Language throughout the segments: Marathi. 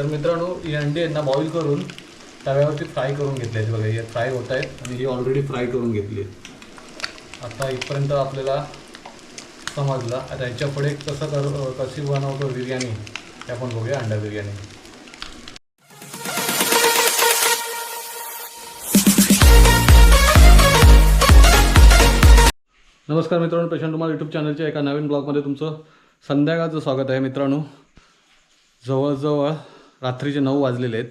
तर मित्रांनो ही अंडी यांना बॉईल करून तव्यावरती फ्राय करून घेतले आहेत. बघा हे फ्राय होत आहेत आणि ही ऑलरेडी फ्राय करून घेतली आहेत. आता इथपर्यंत आपल्याला समजला. आता ह्याच्या पुढे कसं कर कशी बनवतो बिर्याणी ते आपण बघूया अंडा बिर्याणी. नमस्कार मित्रांनो पेशंट तुम्हाला यूट्यूब चॅनलच्या एका नवीन ब्लॉगमध्ये तुमचं संध्याकाळचं स्वागत आहे मित्रांनो. जवळजवळ रात्रीचे नऊ वाजलेले आहेत.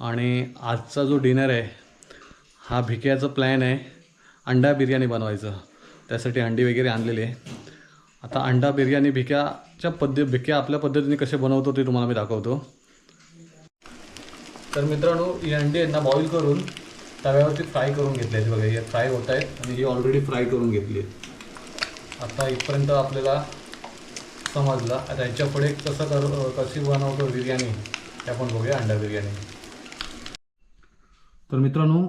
आणि आजचा जो डिनर आहे हा भिक्याचा प्लॅन आहे अंडा बिर्याणी बनवायचं. त्यासाठी अंडी वगैरे आणलेली आहे. आता अंडा बिर्याणी भिक्याच्या पद्धती भिक्या आपल्या पद्धतीने कसे बनवतो ते तुम्हाला मी दाखवतो. तर मित्रांनो ही अंडी यांना बॉईल करून तव्यावरती फ्राय करून घेतले आहेत. बघा हे फ्राय होत आहेत आणि ही ऑलरेडी फ्राय करून घेतली आहेत. आता इथपर्यंत आपल्याला समजला. आता ह्याच्या पुढे कसं कर कशी बनवतो बिर्याणी आपण बघूया अंडा बिर्याणी. तर मित्रांनो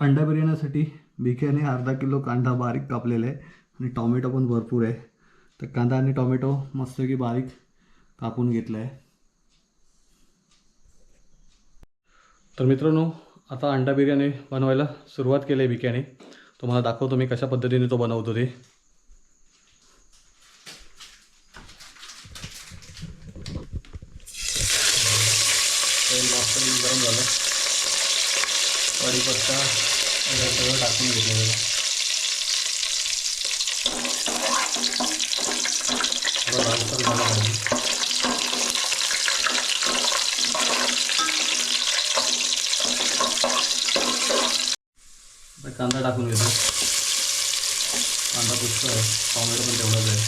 अंडा बिर्याणीसाठी बिक्याने अर्धा किलो कांदा बारीक कापलेला आहे आणि टॉमॅटो पण भरपूर आहे. तर कांदा आणि टॉमॅटो मस्तपैकी बारीक कापून घेतला आहे तर मित्रांनो आता अंडा बिर्याणी बनवायला सुरुवात केली आहे बिक्याने तुम्हाला दाखवतो मी कशा पद्धतीने तो बनवतो ते. तेल मस्त गरम झालं. कढीपत्ता वगैरे सगळं टाकून घेतलं थोडं लालसर झालं पाहिजे कांदा टाकून घेतो कांदा पुष्कळ टॉमॅटो पण तेवढाच आहे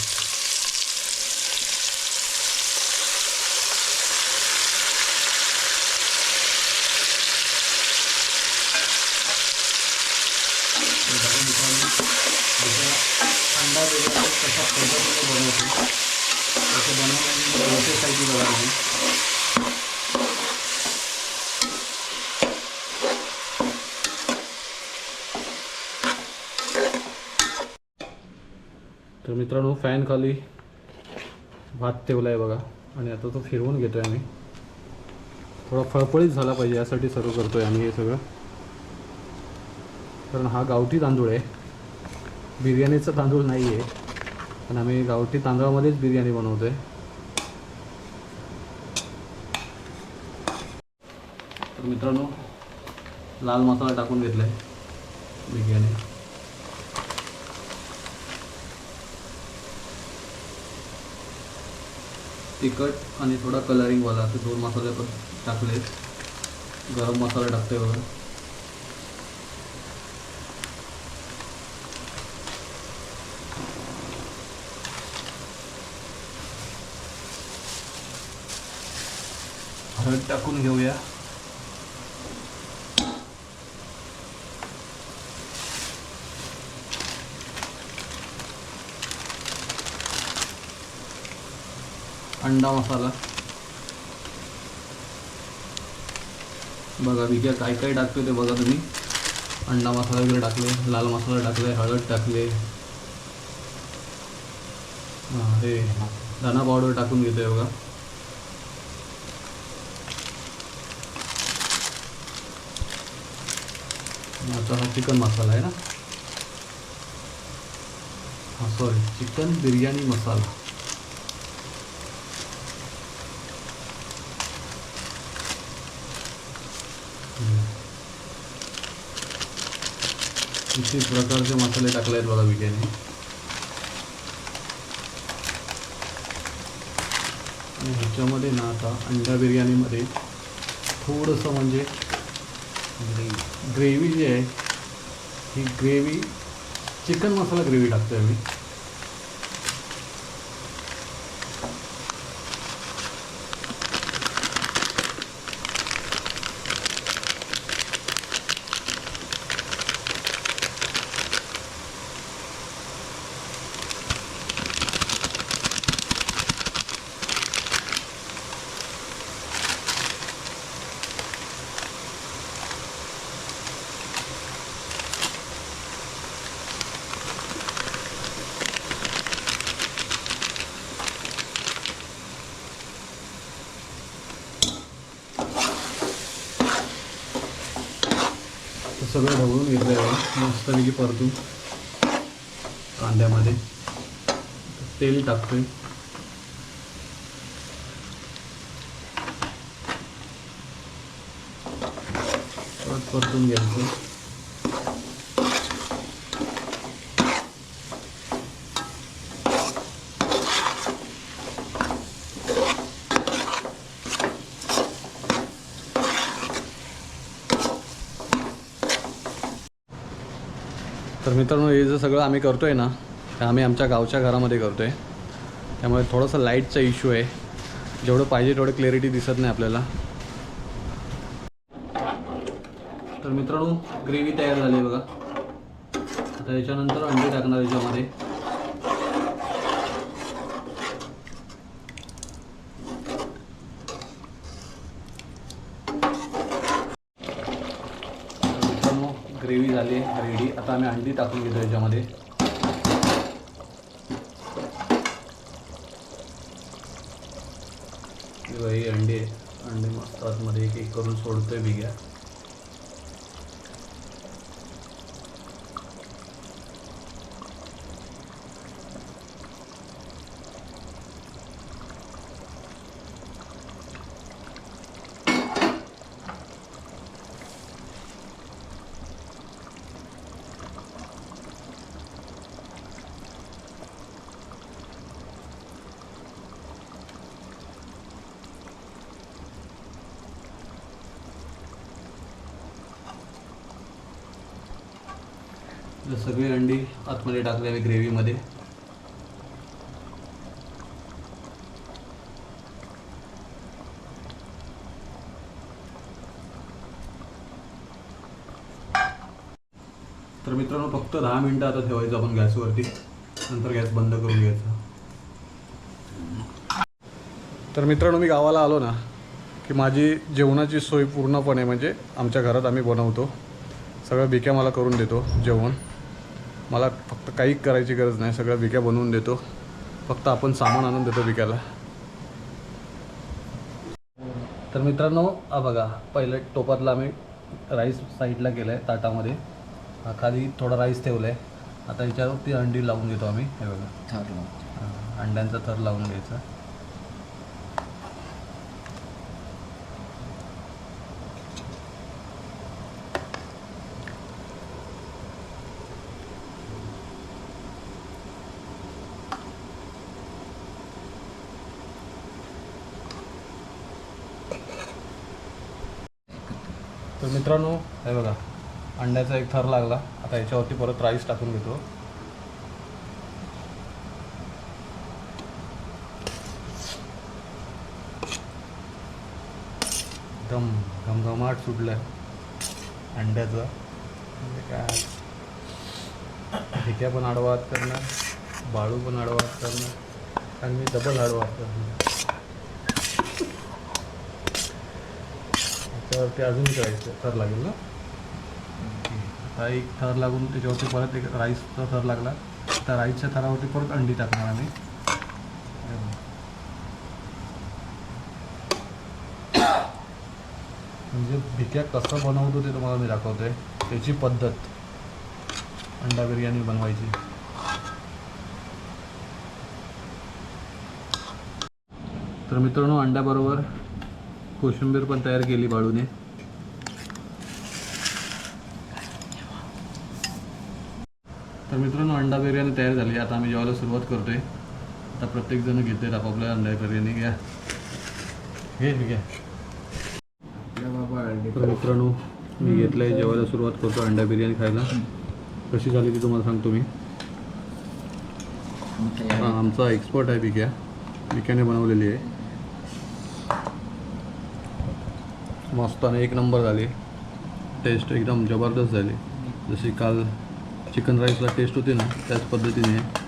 हे झालं मित्रांनो. दुसरा अंडा कसा पद्धतीने बनवतो तसं बनवण्याची प्रोसेस बघा तुम्ही तर मित्रांनो फॅन खाली भात ठेवला आहे बघा. आणि आता तो फिरवून घेतो आहे आम्ही. थोडा फळफळीत झाला पाहिजे यासाठी सर्व करतो आहे आम्ही हे सगळं. कारण हा गावठी तांदूळ आहे. बिर्याणीचा तांदूळ नाही आहे पण आम्ही गावठी तांदळामध्येच बिर्याणी बनवतो आहे तर मित्रांनो लाल मसाला टाकून घेतला आहे बिर्याणी. तिखट आणि थोडा कलरिंगवाला असे दोन मसाले पण टाकले गरम मसाला टाकते बघा. हळद टाकून घेऊया. अंडा मसाला. बघा मी काय काय टाकतो ते बघा तुम्ही. अंडा मसाला वगैरे टाकले लाल मसाला टाकले हळद टाकले. हे धना पावडर टाकून घेतोय बघा. आता हा चिकन मसाला आहे ना? हा सॉरी चिकन बिर्याणी मसाला. किती प्रकारचे मसाले टाकले आहेत बघा बिर्याणी. आणि ह्याच्यामध्ये ना आता अंडा बिर्याणीमध्ये थोडंसं म्हणजे ग्रेव्ही. जी आहे ही ग्रेव्ही चिकन मसाला ग्रेव्ही टाकतो आहे मी सगळं ढवळून घेतलं आहे मस्तपैकी परतून कांद्यामध्ये. तेल टाकतोय. परत परतून घ्यायचं. तर मित्रांनो हे जे सगळं आम्ही करतो आहे ना ते आम्ही आमच्या गावच्या घरामध्ये करतो आहे त्यामुळे थोडंसं लाईटचा इश्यू आहे. जेवढं पाहिजे तेवढं क्लॅरिटी दिसत नाही आपल्याला. तर मित्रांनो ग्रेव्ही तयार झाली आहे बघा. आता याच्यानंतर अंडे टाकणार याच्यामध्ये तर मित्रांनो ग्रेव्ही झाली आता आम्ही अंडी टाकून घेतो याच्यामध्ये हे अंडे आहे. अंडे मस्त आतमध्ये एक एक करून सोडतोय बिग्या तर सगळी अंडी आतमध्ये टाकली आहे ग्रेव्हीमध्ये. तर मित्रांनो फक्त दहा मिनटं आता ठेवायचं आपण गॅसवरती. नंतर गॅस बंद करून घ्यायचा. तर मित्रांनो मी गावाला आलो ना की माझी जेवणाची सोय पूर्णपणे म्हणजे आमच्या घरात आम्ही बनवतो. सगळं बिक्या मला करून देतो जेवण. मला फक्त काही करायची गरज नाही सगळं बिक्या बनवून देतो. फक्त आपण सामान आणून देतो बिक्याला तर मित्रांनो हा बघा पहिलं टोपातला आम्ही राईस साईडला केलं आहे ताटामध्ये. खाली थोडा राईस ठेवला आहे आता याच्यावरती अंडी लावून घेतो आम्ही हे बघा. ठरलं हा, अंड्यांचा थर लावून घ्यायचा. तर मित्रांनो हे बघा अंड्याचा एक थर लागला. आता याच्यावरती परत राईस टाकून घेतो. एकदम घमघमाट सुटलाय अंड्याचा. म्हणजे काय? ठिक्या पण आडवा हात करणार बाळू पण आडवा हात करणार आणि मी डबल आडवा हात करणार त्याच्यावरती अजून करायचं थर लागेल ना? आता एक थर लागून त्याच्यावरती परत एक राईसचा थर लागला. त्या राईसच्या थरावरती परत अंडी टाकणार आम्ही. म्हणजे भिक्या कसं बनवतो ते तुम्हाला मी दाखवतोय त्याची पद्धत. अंडा बिर्याणी बनवायची. तर मित्रांनो अंड्याबरोबर कोशिंबीर पण तयार केली बाळूने. तर मित्रांनो अंडा बिर्याणी तयार झाली. आता आम्ही जेवायला सुरुवात करतोय. आता प्रत्येक जण घेतोय आपापल्या अंडा बिर्याणी. घ्या. घे घ्या बाबा तर मित्रांनो मी घेतलंय जेवायला सुरुवात करतो अंडा बिर्याणी खायला. कशी झाली ती तुम्हाला सांगतो मी. हा आमचा एक्सपर्ट आहे बिक्या बिक्याने बनवलेली आहे. मस्त आणि एक नंबर झाली. टेस्ट एकदम जबरदस्त झाली. जशी काल चिकन राईसला टेस्ट होती ना त्याच पद्धतीने